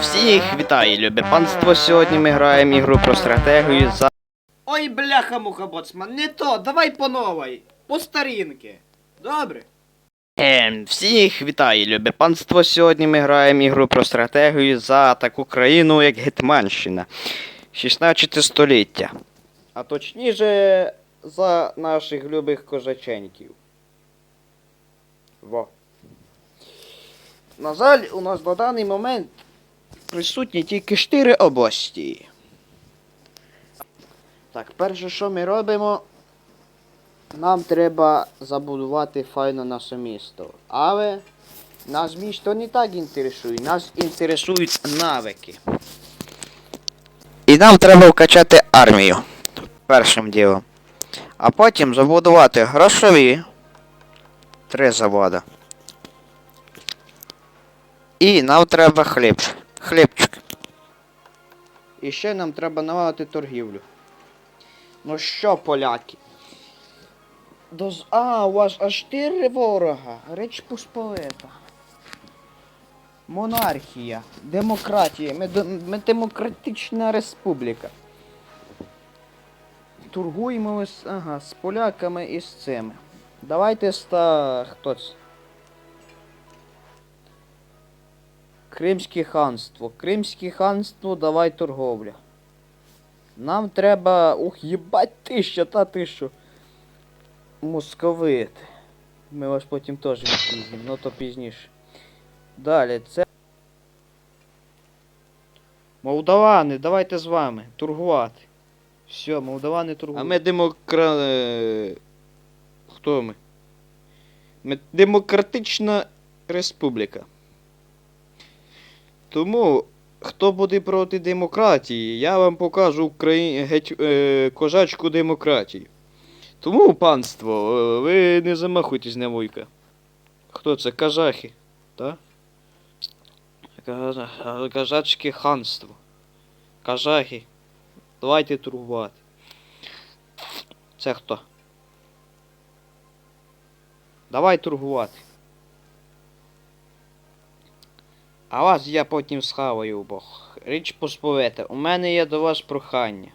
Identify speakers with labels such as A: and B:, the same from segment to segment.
A: Всіх вітаю, любе панство. Сьогодні ми граємо ігру про стратегію за.
B: Ой, бляха муха, боцман, не то, давай по новій, по старінки. Добре?
A: Ем, всіх вітаю, любе панство. Сьогодні ми граємо ігру про стратегію за таку країну, як Гетманщина. 16 століття. А точніше, за наших любих козаченьків. Во. На жаль, у нас на даний момент присутні тільки 4 області. Так, перше, що ми робимо, нам треба забудувати файно наше місто. Але нас місто не так інтересує, нас інтересують навики. І нам треба вкачати армію. Першим ділом. А потім забудувати грошові. Три заводи. І нам треба хліб. Хлібчик. І ще нам треба наладити торгівлю. Ну що, поляки? Доз... А, у вас аж чотири ворога. Реч Посполита. Монархія. Демократія. Ми, ми демократична республіка. Торгуємо ага, з поляками і з цими. Давайте ста. Хто Кримське ханство. Кримське ханство, давай торговля. Нам треба. Ух, їбать тисяча, та ти що. Московити. Ми вас потім теж відпізнім, ну то пізніше. Далі, це. Молдавани, давайте з вами. Торгувати. Все, молдавани торгують. А ми демокра... е, Хто ми? Ми демократична республіка. Тому, хто буде проти демократії, я вам покажу Украї... геть... е... козачку демократію. Тому, панство, е, ви не замахуйтесь на вуйка. Хто це? Казахи, так? Каза- Казацьке ханство. Казахи. Давайте торгувати. Це хто? Давай торгувати. А вас я потім схаваю, бог. Річ посповите, у мене є до вас прохання.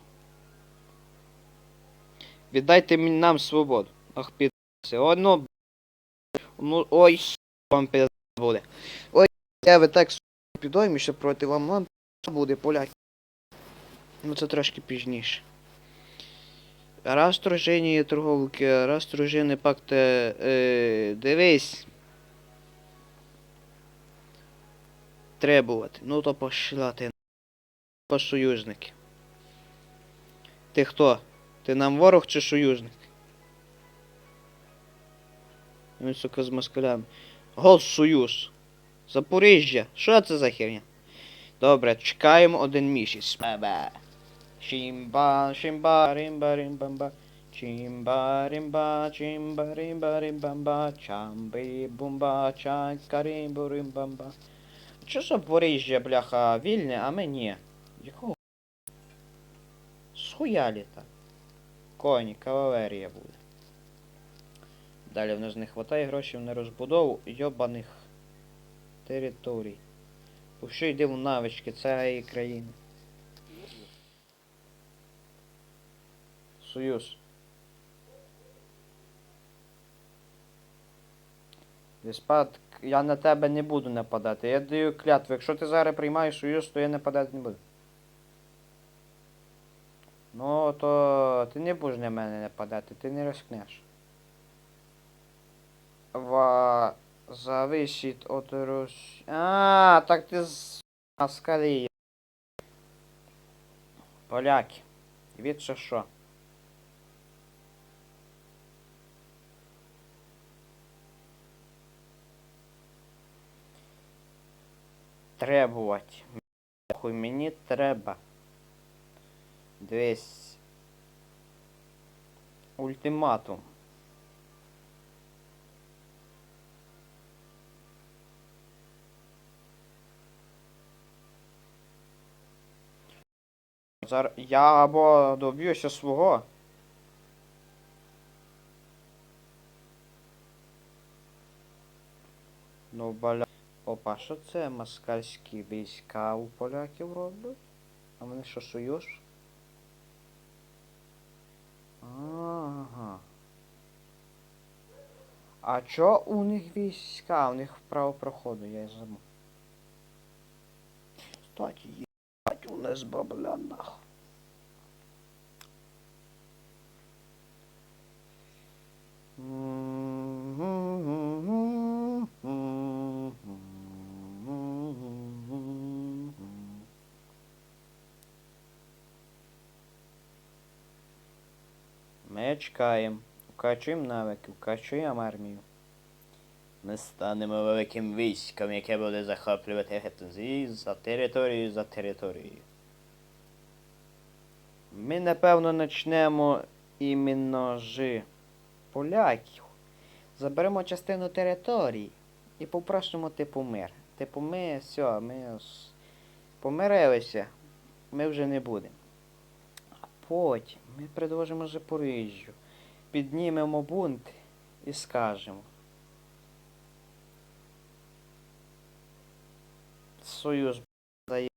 A: Віддайте нам свободу. Ах, підсе. Одно. Ну, ой, вам пизда буде. Ой, я ви так підоймі, що проти вам вам буде, поляки. Ну це трошки пізніше. Раз дружині торговки, раз дружини пакте. Е, дивись. Требувати. Ну то пошла ти. По союзники. Ти хто? Ти нам ворог чи союзник? Він, сука, з москалями. Гол союз. Запоріжжя. Що це за херня? Добре, чекаємо один місяць. Бабе. Чимба, чимба, римба, римбамба. Чимба, римба, чимба, римба, римбамба. Чамби, бумба, чанка, римбу, римбамба. Чо Запоріжжя, бляха, вільне, а ми ні? Якого? Схуялі так. Коні, кавалерія буде. Далі в нас не вистачає грошей на розбудову йобаних територій. Бо що йде в навички цієї країни. Союз. Деспад, я на тебе не буду нападати. Я даю клятву. Якщо ти зараз приймаєш союз, то я нападати не буду. Ну, то ти не будеш на мене нападати, ти не рискнеш. Ва... Зависить от Рус... А, так ти з Москалі. Поляки. Від що Требувати. Хуй мені треба. Дивись. Ультиматум. Я або доб'юся свого. Ну, бля. Опа, що це москальські війська у поляків роблять? А вони що, союз? Ага. А чо у них війська? У них право проходу, я забув. Кстати, ебать у нас бабля нахуй. Ми чекаємо. Вкачуємо навики, вкачуємо армію. Ми станемо великим військом, яке буде захоплювати гетузі за територію за територією. Ми, напевно, почнемо іменно з поляків. Заберемо частину території і попросимо типу мир. Типу ми все, ми помирилися. Ми вже не будемо. Потім ми предложимо Запоріжжю. Піднімемо бунт і скажемо. Союз дає.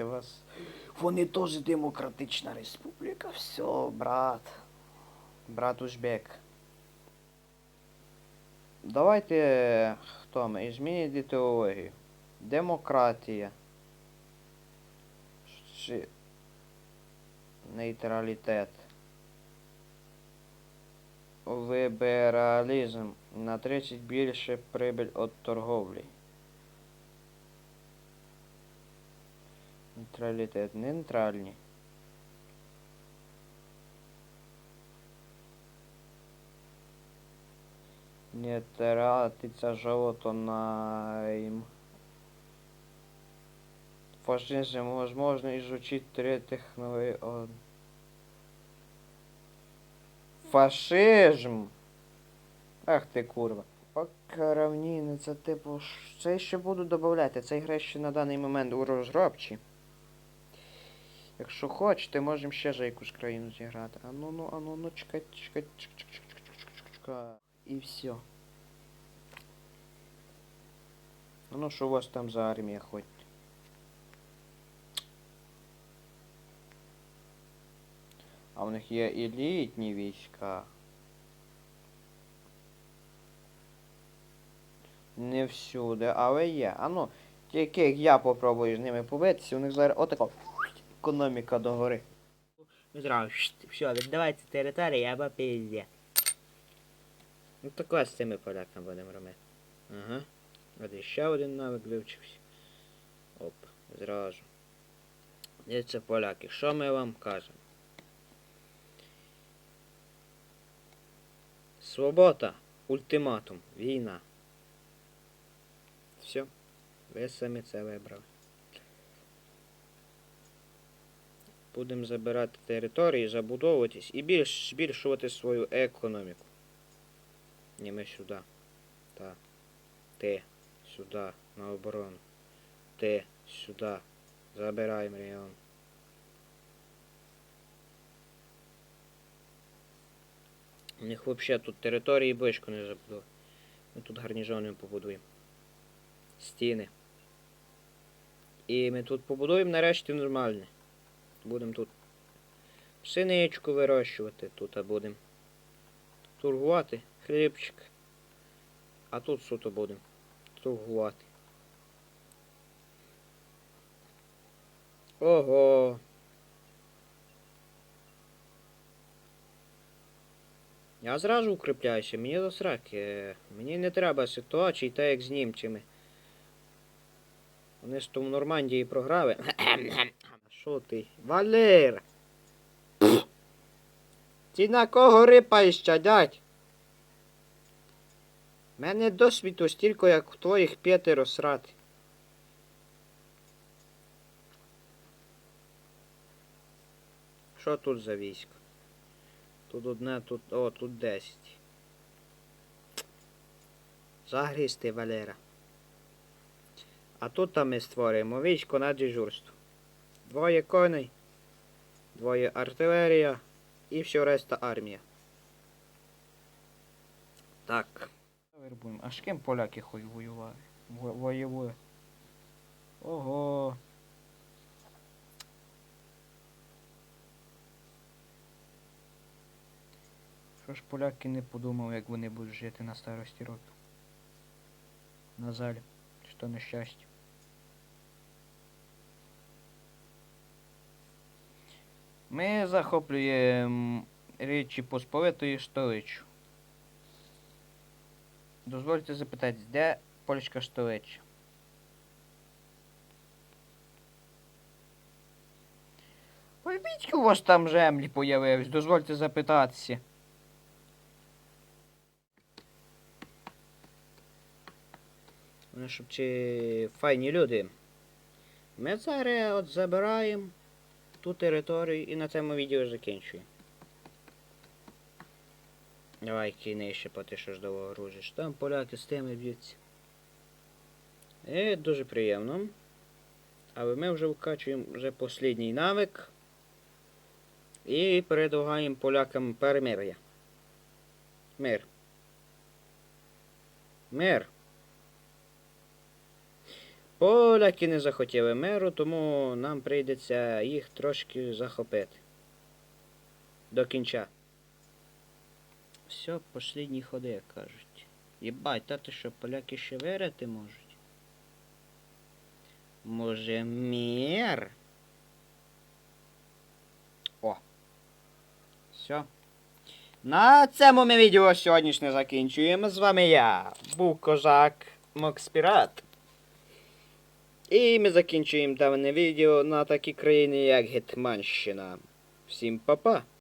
A: Вас. Вони теж демократична республіка. Все, брат. Брат Узбек. Давайте хто ми? Змініть ідеологію. Демократія. Чи нейтралітет. Лібералізм. На 30 більше прибиль від торговлі. Нейтралітет. Нейтральні. Не тратиться золото найм. Фашизм возможно изучить новый он. Фашизм. Ах ти курва. Пока равніни, це типу. Це ще буду додавати. Це гра ще на даний момент у розробці. Якщо хочете, можемо ще за якусь країну зіграти. А ну ну, а ну ну чекай, чекай, чекай, чекай, чекай, чекай. І все. Ну що у вас там за армія хоч? А в них є елітні війська. Не всюди, але є. А ну, тільки як я попробую з ними побитися, у них зараз отако економіка догори.
C: Зразу, все, віддавайте території або пізде.
A: Ну таке з цими поляками будемо робити. Ага. От ще один навик вивчився. Оп, зразу. Дивіться, поляки, що ми вам кажемо? Свобода, ультиматум, війна. Все. Ви самі це вибрали. Будемо забирати території, забудовуватись і більш збільшувати свою економіку. Ні, ми сюди. Так. Ти сюди, на оборону. Ти сюди. Забираємо район. У них взагалі тут території близько не забудови. Ми тут гарнізони побудуємо. Стіни. І ми тут побудуємо нарешті нормальне. Будемо тут пшеничку вирощувати, тут будемо торгувати, хлібчик. А тут суто будемо торгувати. Ого. Я зразу укріпляюся, мені до сраки. Мені не треба ситуацій, так як з німцями. Вони ж тому Нормандії програли. Що ти? Валер! Ти на кого рипаєш, чадять? Мене досвіду стільки, як у твоїх п'ятеро срати. Що тут за військо? Тут одне, тут. О, тут десять. Загрізти, Валера. А тут ми створюємо військо на дежурство. Двоє коней, двоє артилерія і все решта армія. Так. А з ким поляки хуй воювали? Во- Воювали. Ого. Що ж поляки не подумали, як вони будуть жити на старості років? На жаль, що нещастя. Ми захоплюємо Річі Посполитої столицю. Дозвольте запитати, де польська столиця? Звідки у вас там землі появились? Дозвольте запитатися.
C: Вони щоб ці файні люди. Ми зараз от забираємо ту територію і на цьому відео закінчуємо. Давай кини ще поти що ж довго грузиш. Там поляки з тими б'ються. І дуже приємно. Але ми вже вкачуємо вже останній навик. І передлагаємо полякам перемир'я. Мир. Мир. Поляки не захотіли миру, тому нам прийдеться їх трошки захопити. До кінця. Все, послідні ходи, як кажуть. Єбать, та ти що, поляки ще вирити можуть? Може, мір? О. Все. На цьому ми відео сьогоднішнє закінчуємо. З вами я, був козак Мокспірат. І ми закінчуємо дане відео на такі країни, як Гетманщина. Всім па-па!